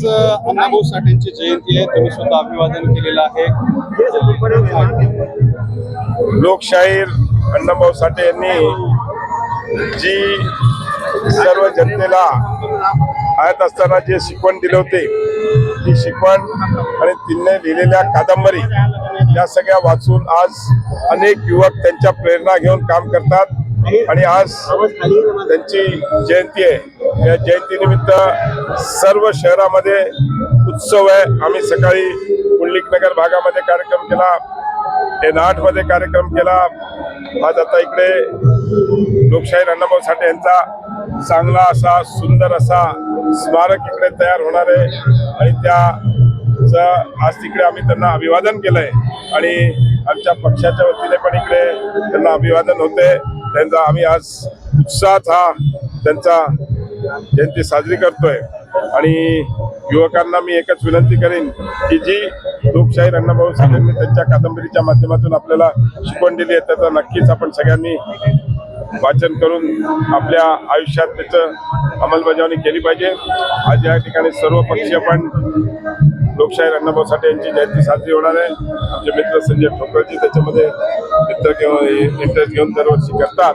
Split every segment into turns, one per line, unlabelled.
आज अण्णाभाऊ साठेंची जयंती आहे. तुम्ही सुद्धा अभिवादन केलेलं आहे.
लोकशाहीर अण्णाभाऊ साठे यांनी जी सर्व जनतेला आयत असताना जे शिकवण दिले होते ती शिकवण आणि तिने लिहिलेल्या कादंबरी या सगळ्या वाचून आज अनेक युवक त्यांच्या प्रेरणा घेऊन काम करतात आणि आज त्यांची जयंती आहे. या जयंतीनिमित्त सर्व शहरामध्ये उत्सव आहे. आम्ही सकाळी पुंडलिकनगर भागामध्ये कार्यक्रम केला. एन कार्यक्रम केला. आज आता इकडे लोकशाहीर अण्णाभाऊ साठे यांचा चांगला असा सुंदर असा स्मारक इकडे तयार होणार आहे. आणि त्याचं आज तिकडे आम्ही त्यांना अभिवादन केलंय. आणि आमच्या पक्षाच्या वतीने पण इकडे त्यांना अभिवादन होते त्यांचा आम्ही आज उत्साहात हा त्यांचा जयंती साजरी करतोय. आणि युवकांना मी एकच विनंती करेन की जी लोकशाहीर अण्णाभाऊ साहेबांनी त्यांच्या कादंबरीच्या माध्यमातून आपल्याला शिकवण दिली आहे त्याचा नक्कीच आपण सगळ्यांनी वाचन करून आपल्या आयुष्यात त्याचं अंमलबजावणी केली पाहिजे. आज या ठिकाणी सर्व पक्षीय पण लोकशाहीर अण्णाभाऊ साठे यांची जयंती साजरी होणार आहे. आमचे मित्र संजय ठोकरजी त्याच्यामध्ये मित्र घेऊन इंटरेस्ट घेऊन दरवर्षी करतात.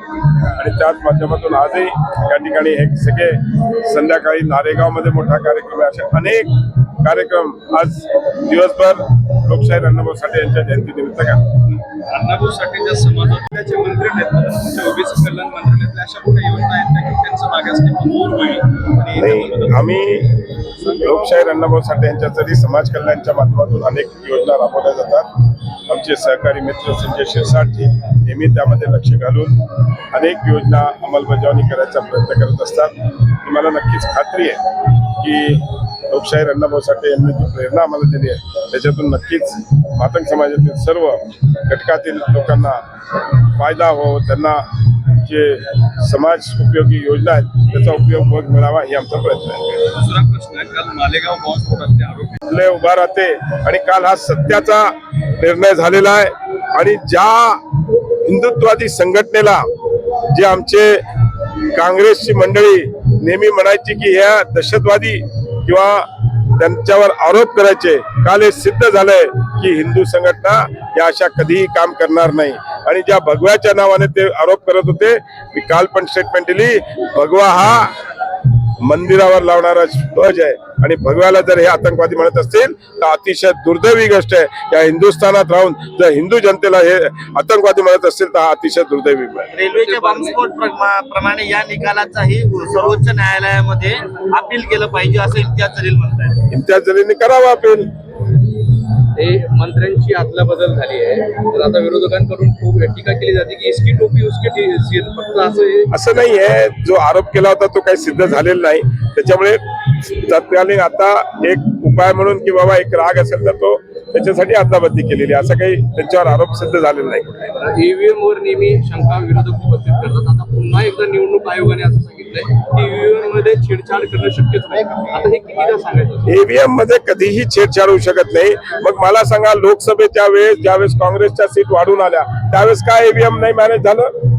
आणि त्याच माध्यमातून आजही या ठिकाणी हे सगळे संध्याकाळी नारेगावमध्ये मोठा कार्यक्रम आहे. असे अनेक कार्यक्रम आज दिवसभर लोकशाहीर अण्णाभाऊ साठे यांच्या जयंतीनिमित्त करतात.
अण्णाभाऊ साठेंच्या समाजाचे मंत्री तुमच्या ओबीसी कल्याण मंत्रालयातल्या अशा योजना आहेत त्यांचं दूर होईल.
आम्ही लोकशाहीर अण्णाभाऊ साठे यांच्या तरी समाज कल्याणच्या माध्यमातून अनेक योजना राबवल्या जातात. आमचे सहकारी मित्र संजय शिरसाटजी नेहमी त्यामध्ये लक्ष घालून अनेक योजना अंमलबजावणी करायचा प्रयत्न करत असतात. मला नक्कीच खात्री आहे की लोकशाहीर अण्णाभाऊ साठे यांनी जी प्रेरणा आम्हाला दिली आहे त्याच्यातून नक्कीच मातंग समाजातील सर्व घटकातील लोकांना फायदा हो त्यांना जे समाज उपयोगी योजना आहेत त्याचा उपयोग मग मिळावा ही आमचा प्रयत्न आहे.
दुसरा प्रश्न आहे काल मालेगाव बॉम्बस्फोटातले आरोपी.
उभा राहते आणि काल हा सत्याचा निर्णय झालेला आहे. आणि ज्या हिंदुत्वादी संघटनेला जे आमचे काँग्रेसची मंडळी नेहमी म्हणायची की ह्या दहशतवादी किंवा त्यांच्यावर आरोप करायचे काल हे सिद्ध झालंय की हिंदू संघटना या अशा कधीही काम करणार नाही. आणि ज्या भगव्याच्या नावाने ते आरोप करत होते मी काल पण स्टेटमेंट दिली भगवा हा मंदिरावर लावणारा ध्वज आहे. आणि भगव्याला जर हे आतंकवादी म्हणत असतील तर अतिशय दुर्दैवी गोष्ट आहे. या हिंदुस्थानात राहून जर हिंदू जनतेला हे आतंकवादी म्हणत असतील तर हा अतिशय दुर्दैवी
रेल्वेच्या बॉम्बस्फोट प्रमा- प्रमाणे या निकालाचाही सर्वोच्च न्यायालयामध्ये अपील केलं पाहिजे असं इम्तियाज जलील म्हणतात
इम्तियाज जलीलने करावा अपील.
ते मंत्र्यांची आदला बदल झाली आहे. तर आता विरोधकांकडून खूप टीका केली जाते की इसकी टोपी उसकी सील फक्त असं
असं नाही आहे जो आरोप केला होता तो काही सिद्ध झालेला नाही. त्याच्यामुळे तत्कालीन आता एक उपाय म्हणून की बाबा एक राग असेल तर तो त्याच्यासाठी अदलाबद्दी केलेली. असं काही त्यांच्यावर आरोप सिद्ध झालेला नाही
ईव्हीएम वर नेहमी शंका विरोधक उपस्थित करतात. आता पुन्हा एकदा निवडणूक आयोगाने असं सांगितलंय की ईव्हीएममध्ये छेडछाड करणं शक्यच नाही. आता हे कितीदा सांगायचं?
ईव्हीएममध्ये कधीही छेडछाड होऊ शकत नाही. मग मला सांगा लोकसभेच्या वेळेस ज्यावेळेस काँग्रेसच्या सीट वाढून आल्या त्यावेळेस काय ईव्हीएम नाही मॅनेज झालं?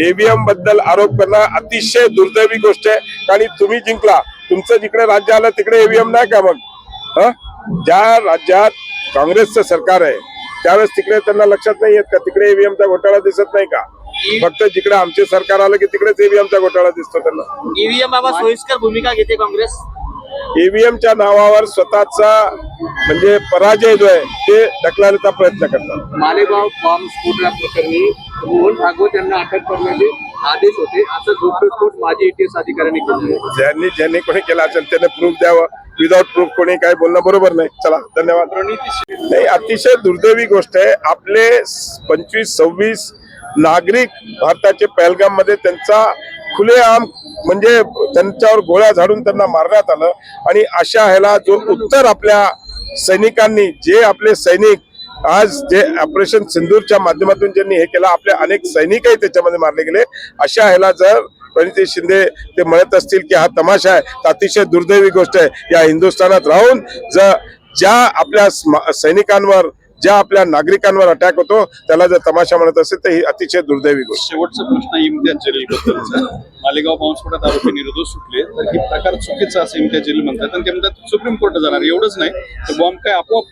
ईव्हीएमबद्दल आरोप करणं अतिशय दुर्दैवी गोष्ट आहे. आणि तुम्ही जिंकला. तुमचं जिकडे राज्य आलं तिकडे ईव्हीएम नाही का मग? ज्या राज्यात काँग्रेसचं सरकार आहे. त्यावेळेस तिकडे त्यांना लक्षात नाही येत का? तिकडे ईव्हीएमचा घोटाळा दिसत नाही का? फक्त जिकडे आमचे सरकार आलं की तिकडेच ईव्हीएमचा घोटाळा दिसतो त्यांना.
ईव्हीएम बाबा सोयीस्कर भूमिका घेते काँग्रेस.
ईव्हीएमच्या नावावर स्वतःचा म्हणजे पराजय जो आहे ते ढकलायचा प्रयत्न करतात.
मालेगाव बॉम्ब स्फोट या प्रकरणी मोहन भागवत यांना अटक करण्याचे आदेश होते. असं गोप्यस्फोट माजी एटीएस अधिकाऱ्यांनी केलं
ज्यांनी ज्यांनी कोणी केला असेल त्याने प्रूफ द्यावं. विदाउट प्रूफ कोणी काय बोलणं बरोबर नाही. चला धन्यवाद. नाही अतिशय दुर्दैवी गोष्ट आहे आपले पंचवीस सव्वीस नागरिक भारताचे पहलगाममध्ये त्यांचा खुलेआम म्हणजे त्यांच्यावर गोळ्या झाडून त्यांना मारण्यात आलं. आणि अशा ह्याला जो उत्तर आपल्या सैनिकांनी जे आपले सैनिक आज जे ऑपरेशन सिंदूरच्या माध्यमातून ज्यांनी हे केलं आपले अनेक सैनिकही त्याच्यामध्ये मारले गेले. अशा ह्याला जर प्रणिती शिंदे ते म्हणत असतील की हा तमाशा आहे तर अतिशय दुर्दैवी गोष्ट आहे. या हिंदुस्थानात राहून जर ज्या आपल्या सैनिकांवर ज्या आपल्या नागरिकांवर अटॅक होतो त्याला जर तमाशा म्हणत असेल तर ही अतिशय दुर्दैवी गोष्ट
शेवटचा प्रश्न इम्तियाज जलील बद्दलचा मालेगाव बॉम्बस्फोटात आरोपी निर्दोष सुटले तर ही प्रकार चुकीचा असं इम्तियाज जलील म्हणतात. आणि ते म्हणतात सुप्रीम कोर्ट जाणार एवढंच नाही तर बॉम्ब काय आपोआप